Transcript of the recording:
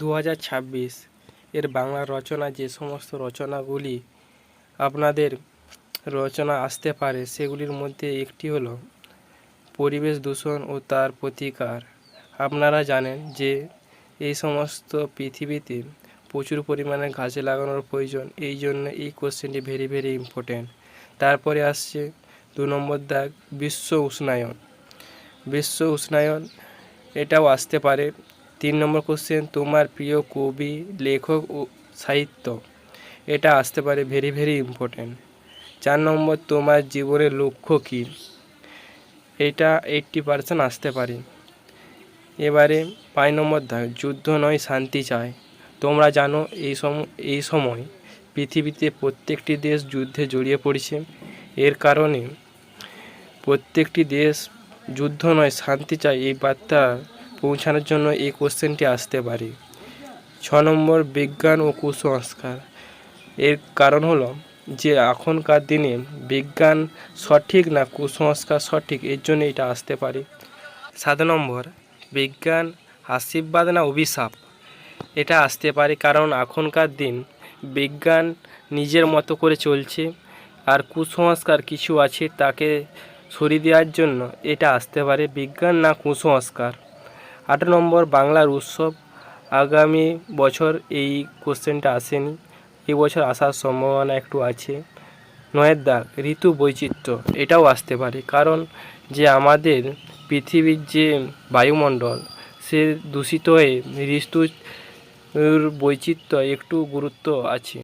দু হাজার ছাব্বিশ এর বাংলা রচনা যে সমস্ত রচনাগুলি আপনাদের রচনা আসতে পারে সেগুলির মধ্যে একটি হলো, পরিবেশ দূষণ ও তার প্রতিকার। আপনারা জানেন যে এই সমস্ত পৃথিবীতে প্রচুর পরিমাণে গাছ লাগানোর প্রয়োজন, এই জন্য এই কোশ্চেনটি ভেরি ভেরি ইম্পর্ট্যান্ট তারপরে আসছে দু নম্বর দাগ, বিশ্ব উষ্ণায়ন। বিশ্ব উষ্ণায়ন এটাও আসতে পারে তিন নম্বর কোশ্চেন তোমার প্রিয় কবি, লেখক ও সাহিত্য। এটা আসতে পারে ভেরি ভেরি ইম্পর্ট্যান্ট চার নম্বর, তোমার জীবনের লক্ষ্য কী? এটা এইট্টি পার্সেন্ট আসতে পারে। এবারে পাঁচ নম্বর দাগ যুদ্ধ নয়, শান্তি চায় তোমরা জানো এই সম, এই সময় পৃথিবীতে প্রত্যেকটি দেশ যুদ্ধে জড়িয়ে পড়েছে। এর কারণে প্রত্যেকটি দেশ যুদ্ধ নয়, শান্তি চায় এই বার্তা পৌঁছানোর জন্য এই কোশ্চেনটি আসতে পারে। ছ নম্বর, বিজ্ঞান ও কুসংস্কার। এর কারণ হলো যে এখনকার দিনে বিজ্ঞান সঠিক না কুসংস্কার সঠিক, এর জন্য এটা আসতে পারে। সাত নম্বর, বিজ্ঞান আশীর্বাদ না অভিশাপ? এটা আসতে পারে কারণ এখনকার দিন বিজ্ঞান নিজের মতো করে চলছে আর কুসংস্কার কিছু আছে তাকে সরিয়ে দেওয়ার জন্য এটা আসতে পারে বিজ্ঞান না কুসংস্কার। আট নম্বর বাংলার উৎসব। আগামী বছর এই কোশ্চেনটা আসেনি। এই বছর আসার সম্ভাবনা একটু আছে। নয়ের দাগ, ঋতু বৈচিত্র্য, এটাও আসতে পারে। কারণ যে আমাদের পৃথিবীর যে বায়ুমণ্ডল, সে দূষিত হয়ে ঋতুর বৈচিত্র্য একটু গুরুত্ব আছে।